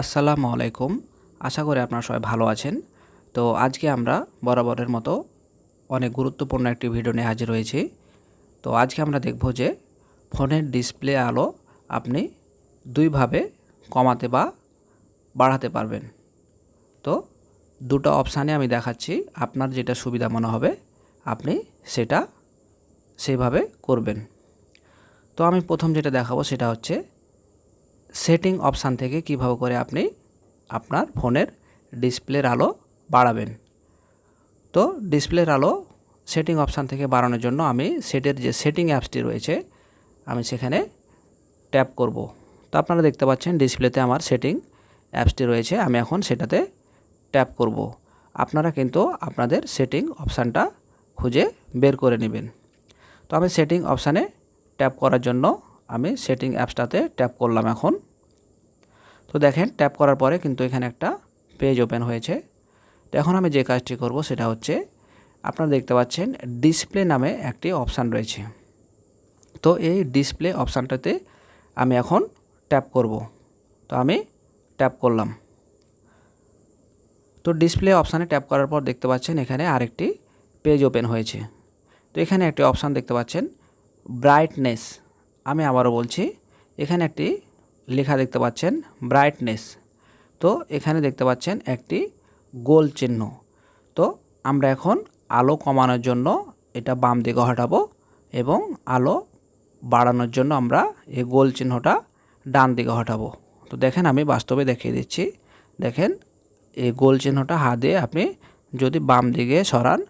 আসসালামু আলাইকুম। আশা করি আপনারা সবাই ভালো আছেন। তো আজকে আমরা বরাবরের মতো অনেক গুরুত্বপূর্ণ একটি ভিডিও নিয়ে হাজির হয়েছি। তো আজকে আমরা দেখব যে ফোনের ডিসপ্লে আলো আপনি দুইভাবে কমাতে বা বাড়াতে পারবেন। তো দুটো অপশানে আমি দেখাচ্ছি। আপনার যেটা সুবিধা মনে হবে, আপনি সেটা সেইভাবে করবেন। তো আমি প্রথম যেটা দেখাবো সেটা হচ্ছে সেটিং অপশান থেকে কীভাবে করে আপনি আপনার ফোনের ডিসপ্লের আলো বাড়াবেন। তো ডিসপ্লের আলো সেটিং অপশান থেকে বাড়ানোর জন্য আমি সেটের যে সেটিং অ্যাপসটি রয়েছে, আমি সেখানে ট্যাপ করব। তো আপনারা দেখতে পাচ্ছেন ডিসপ্লেতে আমার সেটিং অ্যাপসটি রয়েছে, আমি এখন সেটাতে ট্যাপ করব। আপনারা কিন্তু আপনাদের সেটিং অপশানটা খুঁজে বের করে নেবেন। তো আমি সেটিং অপশানে ট্যাপ করার জন্য আমি সেটিং অ্যাপসটাতে ট্যাপ করলাম এখন। তো দেখেন ট্যাপ করার পরে কিন্তু এখানে একটা পেজ ওপেন হয়েছে। তো এখন আমি যে কাজটি করব সেটা হচ্ছে, আপনারা দেখতে পাচ্ছেন ডিসপ্লে নামে একটি অপশান রয়েছে। তো এই ডিসপ্লে অপশানটাতে আমি এখন ট্যাপ করব। তো আমি ট্যাপ করলাম। তো ডিসপ্লে অপশানে ট্যাপ করার পর দেখতে পাচ্ছেন এখানে আরেকটি পেজ ওপেন হয়েছে। তো এখানে একটি অপশান দেখতে পাচ্ছেন ব্রাইটনেস আমি আবারও বলছি, এখানে একটি লেখা দেখতে পাচ্ছেন ব্রাইটনেস তো এখানে দেখতে পাচ্ছেন একটি গোল চিহ্ন। তো আমরা এখন আলো কমানোর জন্য এটা বাম দিকে হটাবো এবং আলো বাড়ানোর জন্য আমরা এই গোল চিহ্নটা ডান দিকে হটাবো। তো দেখেন আমি বাস্তবে দেখিয়ে দিচ্ছি, দেখেন এই গোল চিহ্নটা হাত আপনি যদি বাম দিকে সরান,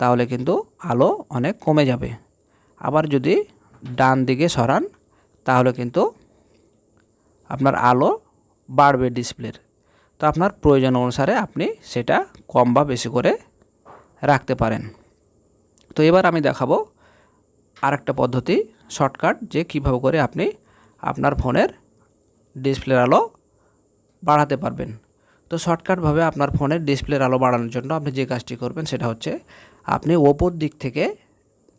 তাহলে কিন্তু আলো অনেক কমে যাবে। আবার যদি ডান দিকে সরান, তাহলে কিন্তু আপনার আলো বাড়বে ডিসপ্লের। তো আপনার প্রয়োজন অনুসারে আপনি সেটা কম বা বেশি করে রাখতে পারেন। তো এবার আমি দেখাবো আরেকটা পদ্ধতি, শর্টকাট, যে কীভাবে করে আপনি আপনার ফোনের ডিসপ্লের আলো বাড়াতে পারবেন। তো শর্টকাটভাবে আপনার ফোনের ডিসপ্লের আলো বাড়ানোর জন্য আপনি যে কাজটি করবেন সেটা হচ্ছে, আপনি ওপর দিক থেকে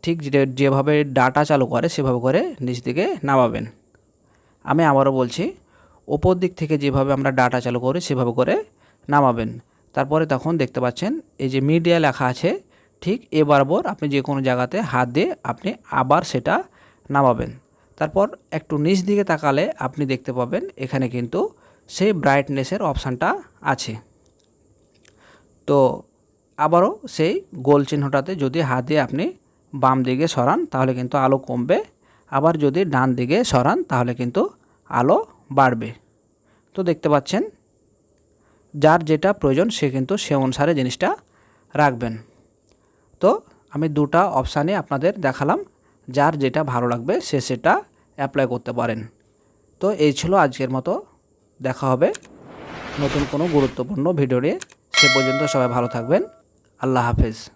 ঠিক যেভাবে ডাটা চালু করে, সেভাবে করে নিচ দিকে নামাবেন। আমি আবারও বলছি, ওপর দিক থেকে যেভাবে আমরা ডাটা চালু করি, সেভাবে করে নামাবেন। তারপরে তখন দেখতে পাচ্ছেন, এই যে মিডিয়া লেখা আছে, ঠিক এ বরাবর আপনি যে কোনো জায়গাতে হাত দিয়ে আপনি আবার সেটা নামাবেন। তারপর একটু নিচ দিকে তাকালে আপনি দেখতে পাবেন, এখানে কিন্তু সেই ব্রাইটনেসের অপশানটা আছে। তো আবারও সেই গোল চিহ্নটাতে যদি হাত দিয়ে আপনি বাম দিকে সরান, তাহলে কিন্তু আলো কমবে। আবার যদি ডান দিকে সরান, তাহলে কিন্তু আলো বাড়বে। তো দেখতে পাচ্ছেন, যার যেটা প্রয়োজন, সে কিন্তু সে অনুসারে জিনিসটা রাখবেন। তো আমি দুটা অপশানে আপনাদের দেখালাম, যার যেটা ভালো লাগবে, সে সেটা অ্যাপ্লাই করতে পারেন। তো এই ছিল আজকের মতো। দেখা হবে নতুন কোনো গুরুত্বপূর্ণ ভিডিও নিয়ে। সে পর্যন্ত সবাই ভালো থাকবেন। আল্লাহ হাফেজ।